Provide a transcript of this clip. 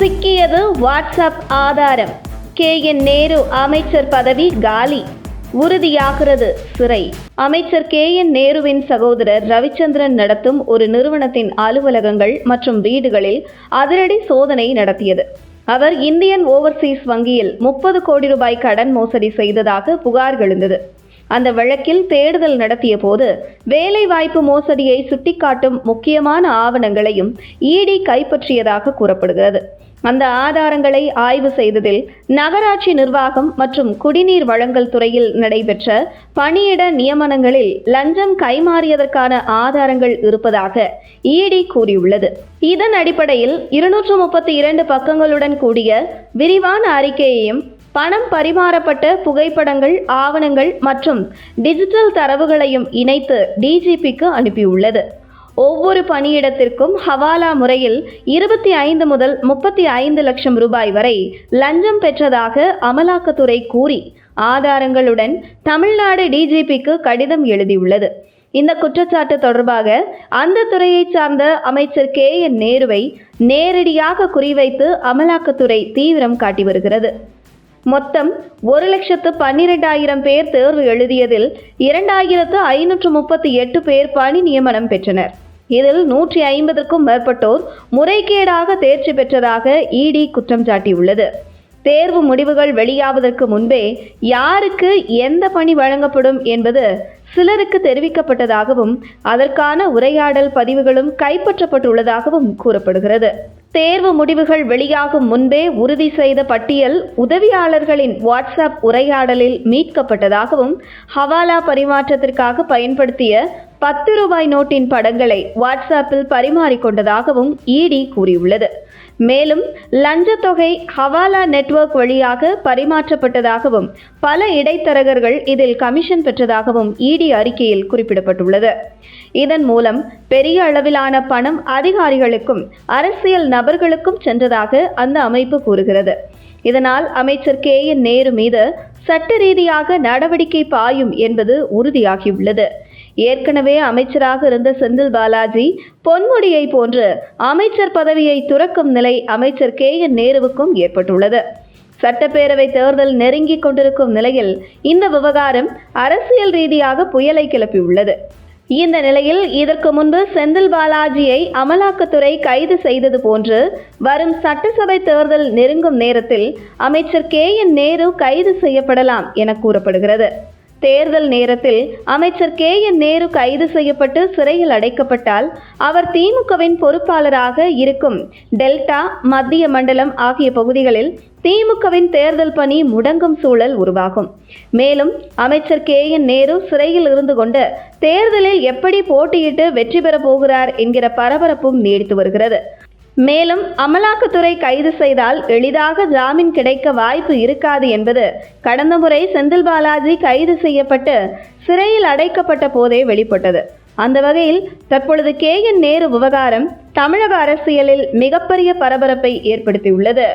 சிக்கியது வாட்ஸ்அப் ஆதாரம். கே. என். நேரு அமைச்சர் பதவி காலி. உறுதியாகிறது சிறை. அமைச்சர் கே. என். நேருவின் சகோதரர் ரவிச்சந்திரன் நடத்தும் ஒரு நிறுவனத்தின் அலுவலகங்கள் மற்றும் வீடுகளில் அதிரடி சோதனை நடத்தியது. அவர் இந்தியன் ஓவர்சீஸ் வங்கியில் முப்பது கோடி ரூபாய் கடன் மோசடி செய்ததாக புகார் எழுந்தது. அந்த வழக்கில் தேடுதல் நடத்திய போது வேலைவாய்ப்பு மோசடியை சுட்டிக்காட்டும் முக்கியமான ஆவணங்களையும் இடி கைப்பற்றியதாக கூறப்படுகிறது. அந்த ஆதாரங்களை ஆய்வு செய்ததில் நகராட்சி நிர்வாகம் மற்றும் குடிநீர் வழங்கல் துறையில் நடைபெற்ற பணியிட நியமனங்களில் லஞ்சம் கைமாறியதற்கான ஆதாரங்கள் இருப்பதாக இடி கூறியுள்ளது. இதன் அடிப்படையில் இருநூற்று முப்பத்தி இரண்டு பக்கங்களுடன் கூடிய விரிவான அறிக்கையையும் பணம் பரிமாறப்பட்ட புகைப்படங்கள் ஆவணங்கள் மற்றும் டிஜிட்டல் தரவுகளையும் இணைத்து டிஜிபிக்கு அனுப்பியுள்ளது. ஒவ்வொரு பணியிடத்திற்கும் ஹவாலா முறையில் இருபத்தி ஐந்து முதல் முப்பத்தி ஐந்து லட்சம் ரூபாய் வரை லஞ்சம் பெற்றதாக அமலாக்கத்துறை கூறி ஆதாரங்களுடன் தமிழ்நாடு டிஜிபிக்கு கடிதம் எழுதியுள்ளது. இந்த குற்றச்சாட்டு தொடர்பாக அந்த துறையைச் சார்ந்த அமைச்சர் கே என் நேருவை நேரடியாக குறிவைத்து அமலாக்கத்துறை தீவிரம் காட்டி வருகிறது. மொத்தம் ஒரு லட்சத்து பன்னிரெண்டாயிரம் பேர் தேர்வு எழுதியதில் இரண்டாயிரத்து ஐநூற்று முப்பத்தி எட்டு பேர் பணி நியமனம் பெற்றனர். இதில் நூற்றி ஐம்பதுக்கும் மேற்பட்டோர் முறைகேடாக தேர்ச்சி பெற்றதாக இடி குற்றம் சாட்டியுள்ளது. தேர்வு முடிவுகள் வெளியாவதற்கு முன்பே யாருக்கு எந்த பணி வழங்கப்படும் என்பது சிலருக்கு தெரிவிக்கப்பட்டதாகவும் அதற்கான உரையாடல் பதிவுகளும் கைப்பற்றப்பட்டுள்ளதாகவும் கூறப்படுகிறது. தேர்வு முடிவுகள் வெளியாகும் முன்பே உறுதி செய்த பட்டியல் உதவியாளர்களின் வாட்ஸ்அப் உரையாடலில் மீட்கப்பட்டதாகவும் ஹவாலா பரிமாற்றத்திற்காக பயன்படுத்திய பத்து ரூபாய் நோட்டின் படங்களை வாட்ஸ்அப்பில் பரிமாறிக்கொண்டதாகவும் இடி கூறியுள்ளது. மேலும் லஞ்சத்தொகை ஹவாலா நெட்வொர்க் வழியாக பரிமாற்றப்பட்டதாகவும் பல இடைத்தரகர்கள் இதில் கமிஷன் பெற்றதாகவும் இடி அறிக்கையில் குறிப்பிடப்பட்டுள்ளது. இதன் மூலம் பெரிய அளவிலான பணம் அதிகாரிகளுக்கும் அரசியல் நபர்களுக்கும் சென்றதாக அந்த அமைப்பு கூறுகிறது. இதனால் அமைச்சர் கே என் நேரு மீது சட்ட ரீதியாக நடவடிக்கை பாயும் என்பது உறுதியாகியுள்ளது. ஏற்கனவே அமைச்சராக இருந்த செந்தில் பாலாஜி பொன்முடியை போன்று அமைச்சர் பதவியை துறக்கும் நிலை அமைச்சர் கே என் நேருவுக்கும் ஏற்பட்டுள்ளது. சட்டப்பேரவை தேர்தல் நெருங்கிக் கொண்டிருக்கும் நிலையில் இந்த விவகாரம் அரசியல் ரீதியாக புயலை கிளப்பியுள்ளது. இந்த நிலையில் இதற்கு முன்பு செந்தில் பாலாஜியை அமலாக்கத்துறை கைது செய்தது போன்று வரும் சட்டசபை தேர்தல் நெருங்கும் நேரத்தில் அமைச்சர் கே என் நேரு கைது செய்யப்படலாம் என கூறப்படுகிறது. தேர்தல் நேரத்தில் அமைச்சர் கே. என். நேரு கைது செய்யப்பட்டு சிறையில் அடைக்கப்பட்டால் அவர் திமுகவின் பொறுப்பாளராக இருக்கும். டெல்டா மத்திய மண்டலம் ஆகிய பகுதிகளில் திமுகவின் தேர்தல் பணி முடங்கும் சூழல் உருவாகும். மேலும் அமைச்சர் கே. என். நேரு சிறையில் இருந்து கொண்டு தேர்தலில் எப்படி போட்டியிட்டு வெற்றி பெறப் போகிறார் என்கிற பரபரப்பும் நீடித்து வருகிறது. மேலும் அமலாக்கத்துறை கைது செய்தால் எளிதாக ஜாமீன் கிடைக்க வாய்ப்பு இருக்காது என்பது கடந்த முறை செந்தில் பாலாஜி கைது செய்யப்பட்டு சிறையில் அடைக்கப்பட்ட போதே வெளிப்பட்டது. அந்த வகையில் தற்பொழுது கே. என். நேரு விவகாரம் தமிழக அரசியலில் மிகப்பெரிய பரபரப்பை ஏற்படுத்தியுள்ளது.